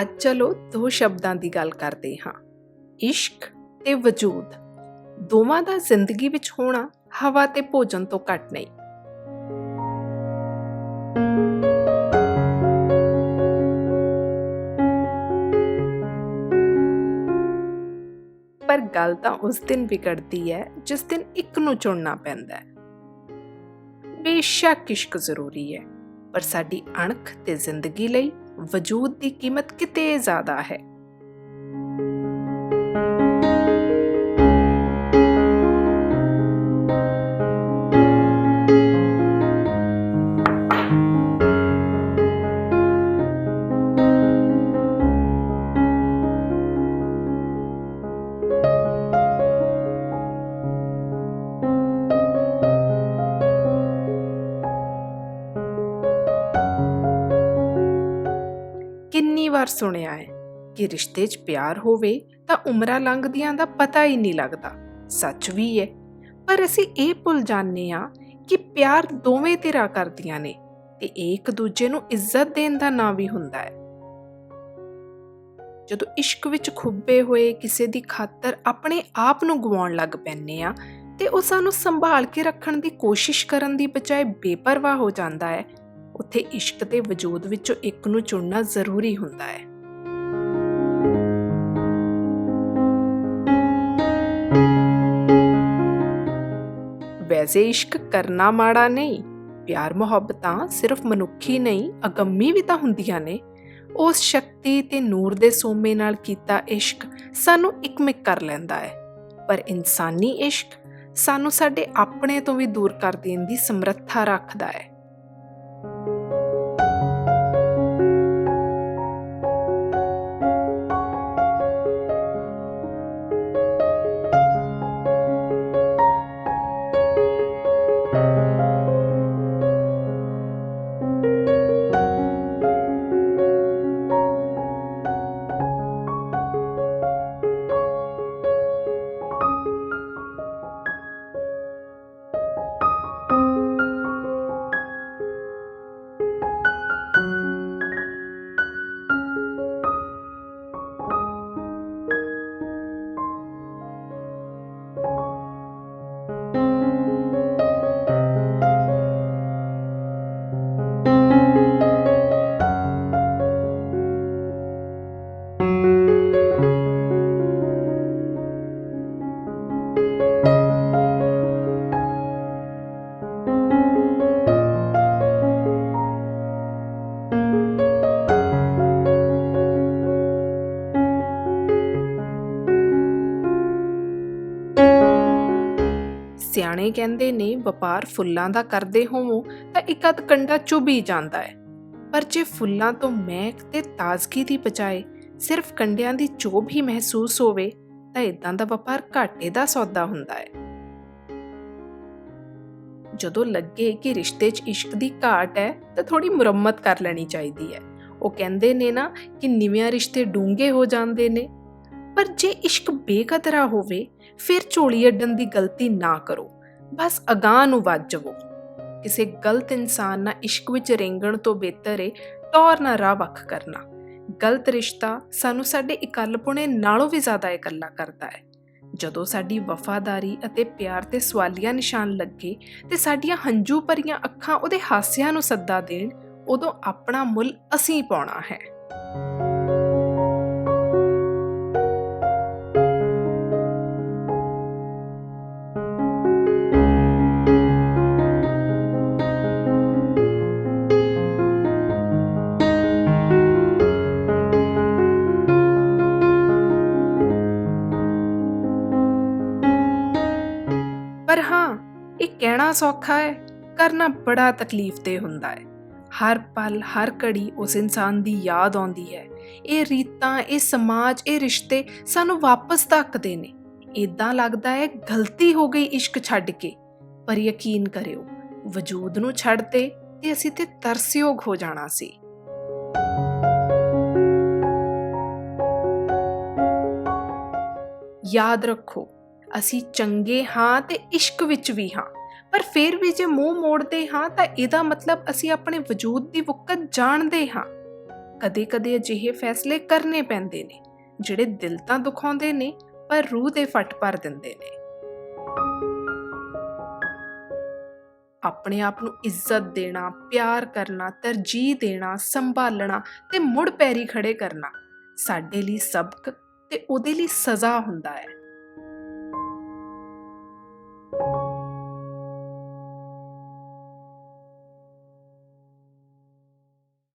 ਅੱਜ ਚਲੋ ਦੋ ਸ਼ਬਦਾਂ ਦੀ ਗੱਲ ਕਰਦੇ ਹਾਂ। ਇਸ਼ਕ ਤੇ ਵਜੂਦ। ਦੋਵਾਂ ਦਾ ਜ਼ਿੰਦਗੀ ਵਿੱਚ ਹੋਣਾ ਹਵਾ ਤੇ ਭੋਜਨ ਤੋਂ ਘੱਟ ਨਹੀਂ। ਪਰ ਗੱਲ ਤਾਂ ਉਸ ਦਿਨ ਵਿਗੜਦੀ ਹੈ, ਜਿਸ ਦਿਨ ਇੱਕ ਨੂੰ ਚੁਣਨਾ ਪੈਂਦਾ ਹੈ। ਬੇਸ਼ੱਕ ਇਸ਼ਕ ਜ਼ਰੂਰੀ ਹੈ, ਪਰ ਸਾਡੀ ਅਣਖ ਤੇ ਜ਼ਿੰਦਗੀ ਲਈ ਵਜੂਦ ਦੀ ਕੀਮਤ ਕਿਤੇ ਜ਼ਿਆਦਾ ਹੈ। ਵਾਰ ਸੁਣਿਆ ਹੈ ਕਿ ਰਿਸ਼ਤੇ 'ਚ ਪਿਆਰ ਹੋਵੇ ਤਾਂ ਉਮਰਾਂ ਲੰਘਦੀਆਂ ਦਾ ਪਤਾ ਹੀ ਨਹੀਂ ਲੱਗਦਾ। ਸੱਚ ਵੀ ਹੈ। ਪਰ ਅਸੀਂ ਇਹ ਭੁੱਲ ਜਾਂਦੇ ਆ ਕਿ ਪਿਆਰ ਦੋਵੇਂ ਧਿਰਾਂ ਕਰਦੀਆਂ ਨੇ ਤੇ ਇੱਕ ਦੂਜੇ ਨੂੰ ਇੱਜ਼ਤ ਦੇਣ ਦਾ ਨਾਂ ਵੀ ਹੁੰਦਾ ਹੈ। ਜਦੋਂ ਇਸ਼ਕ ਵਿੱਚ ਖੁੱਬੇ ਹੋਏ ਕਿਸੇ ਦੀ ਖਾਤਰ ਆਪਣੇ ਆਪ ਨੂੰ ਗਵਾਉਣ ਲੱਗ ਪੈਂਦੇ ਆ ਤੇ ਉਹ ਸਾਨੂੰ ਸੰਭਾਲ ਕੇ ਰੱਖਣ ਦੀ ਕੋਸ਼ਿਸ਼ ਕਰਨ ਦੀ ਬਜਾਏ ਬੇਪਰਵਾਹ ਹੋ ਜਾਂਦਾ ਹੈ ਉੱਥੇ ਇਸ਼ਕ ਤੇ ਵਜੂਦ ਵਿੱਚੋਂ ਇੱਕ ਨੂੰ ਚੁਣਨਾ ਜ਼ਰੂਰੀ ਹੁੰਦਾ ਹੈ। ਵੈਸੇ ਇਸ਼ਕ ਕਰਨਾ ਮਾੜਾ ਨਹੀਂ, ਪਿਆਰ ਮੁਹੱਬਤਾਂ ਸਿਰਫ ਮਨੁੱਖੀ ਨਹੀਂ, ਅਗੰਮੀ ਵੀ ਤਾਂ ਹੁੰਦੀਆਂ ਨੇ। ਉਸ ਸ਼ਕਤੀ ਤੇ ਨੂਰ ਦੇ ਸੋਮੇ ਨਾਲ ਕੀਤਾ ਇਸ਼ਕ ਸਾਨੂੰ ਇਕਮਿਕ ਕਰ ਲੈਂਦਾ ਹੈ। ਪਰ ਇਨਸਾਨੀ ਇਸ਼ਕ ਸਾਨੂੰ ਸਾਡੇ ਆਪਣੇ ਤੋਂ ਵੀ ਦੂਰ ਕਰ ਦੇਣ ਦੀ ਸਮਰੱਥਾ ਰੱਖਦਾ ਹੈ। Thank you. ਸਿਆਣੇ ਕਹਿੰਦੇ ਨੇ, ਵਪਾਰ ਫੁੱਲਾਂ ਦਾ ਕਰਦੇ ਹੋਵੋ ਤਾਂ ਇੱਕ ਅੱਧ ਕੰਡਾ ਚੁਭ ਜਾਂਦਾ ਹੈ। ਪਰ ਜੇ ਫੁੱਲਾਂ ਤੋਂ ਮਹਿਕ ਤੇ ਤਾਜ਼ਗੀ ਦੀ ਬਜਾਏ ਸਿਰਫ ਕੰਡਿਆਂ ਦੀ ਚੋਭ ਹੀ ਮਹਿਸੂਸ ਹੋਵੇ, ਤਾਂ ਇਦਾਂ ਦਾ ਵਪਾਰ ਘਾਟੇ ਦਾ ਸੌਦਾ ਹੁੰਦਾ ਹੈ। ਜਦੋਂ ਲੱਗੇ ਕਿ ਰਿਸ਼ਤੇ 'ਚ ਇਸ਼ਕ ਦੀ ਘਾਟ ਹੈ, ਤਾਂ ਥੋੜੀ ਮੁਰੰਮਤ ਕਰ ਲੈਣੀ ਚਾਹੀਦੀ ਹੈ। ਉਹ ਕਹਿੰਦੇ ਨੇ ਨਾ ਕਿ ਨਿਵਿਆਂ ਰਿਸ਼ਤੇ ਡੂੰਘੇ ਹੋ ਜਾਂਦੇ ਨੇ। ਪਰ ਜੇ ਇਸ਼ਕ ਬੇਕਦਰਾ ਹੋਵੇ, ਫਿਰ ਝੋਲੀ ਅੱਡਣ ਦੀ ਗਲਤੀ ਨਾ ਕਰੋ। ਬਸ ਅਗਾਹ ਨੂੰ ਵੱਜ ਜਾਵੋ। ਕਿਸੇ ਗਲਤ ਇਨਸਾਨ ਨਾਲ ਇਸ਼ਕ ਵਿੱਚ ਰੇਂਗਣ ਤੋਂ ਬਿਹਤਰ ਏ, ਟੌਰ ਨਾ ਰਾਹ ਵੱਖ ਕਰਨਾ। ਗਲਤ ਰਿਸ਼ਤਾ ਸਾਨੂੰ ਸਾਡੇ ਇਕੱਲਪੁਣੇ ਨਾਲੋਂ ਵੀ ਜ਼ਿਆਦਾ ਇਕੱਲਾ ਕਰਦਾ ਹੈ ਜਦੋਂ ਸਾਡੀ ਵਫਾਦਾਰੀ ਅਤੇ ਪਿਆਰ ਤੇ ਸਵਾਲੀਆ ਨਿਸ਼ਾਨ ਲੱਗੇ ਤੇ ਸਾਡੀਆਂ ਹੰਝੂ ਭਰੀਆਂ ਅੱਖਾਂ ਉਹਦੇ ਹਾਸਿਆਂ ਨੂੰ ਸੱਦਾ ਦੇਣ, ਉਦੋਂ ਆਪਣਾ ਮੁੱਲ ਅਸੀਂ ਪਾਉਣਾ ਹੈ। ਪਰ ਹਾਂ, ਇਹ ਕਹਿਣਾ ਸੌਖਾ ਹੈ, ਕਰਨਾ ਬੜਾ ਤਕਲੀਫ਼ ਤੇ ਹੁੰਦਾ ਹੈ। ਹਰ ਪਲ, ਹਰ ਘੜੀ ਉਸ ਇਨਸਾਨ ਦੀ ਯਾਦ ਆਉਂਦੀ ਹੈ। ਇਹ ਰੀਤਾਂ, ਇਹ ਸਮਾਜ, ਇਹ ਰਿਸ਼ਤੇ ਸਾਨੂੰ ਵਾਪਸ ਧੱਕਦੇ ਨੇ। ਇਦਾਂ ਲੱਗਦਾ ਹੈ, ਗਲਤੀ ਹੋ ਗਈ ਇਸ਼ਕ ਛੱਡ ਕੇ। ਪਰ ਯਕੀਨ ਕਰਿਓ, ਵਜੂਦ ਨੂੰ ਛੱਡਦੇ ਤੇ ਅਸੀਂ ਤੇ ਤਰਸਯੋਗ ਹੋ ਜਾਣਾ ਸੀ। ਯਾਦ ਰੱਖੋ ਅਸੀਂ ਚੰਗੇ ਹਾਂ ਤੇ ਇਸ਼ਕ ਵਿੱਚ ਵੀ ਹਾਂ। ਪਰ ਫਿਰ ਵੀ ਜੇ ਮੂੰਹ ਮੋੜਦੇ ਹਾਂ ਤਾਂ ਇਹਦਾ ਮਤਲਬ ਅਸੀਂ ਆਪਣੇ ਵਜੂਦ ਦੀ ਵਕਤ ਜਾਣਦੇ ਹਾਂ। ਕਦੇ-ਕਦੇ ਅਜਿਹੇ ਫੈਸਲੇ ਕਰਨੇ ਪੈਂਦੇ ਨੇ, ਜਿਹੜੇ ਦਿਲ ਤਾਂ ਦੁਖਾਉਂਦੇ ਨੇ, ਪਰ ਰੂਹ ਦੇ ਫੱਟ ਭਰ ਦਿੰਦੇ ਨੇ। ਆਪਣੇ ਆਪ ਨੂੰ ਇੱਜ਼ਤ ਦੇਣਾ, ਪਿਆਰ ਕਰਨਾ, ਤਰਜੀਹ ਦੇਣਾ, ਸੰਭਾਲਣਾ ਤੇ ਮੁੜ ਪੈਰੀ ਖੜੇ ਕਰਨਾ, ਸਾਡੇ ਲਈ ਸਬਕ ਤੇ ਉਹਦੇ ਲਈ ਸਜ਼ਾ ਹੁੰਦਾ ਹੈ।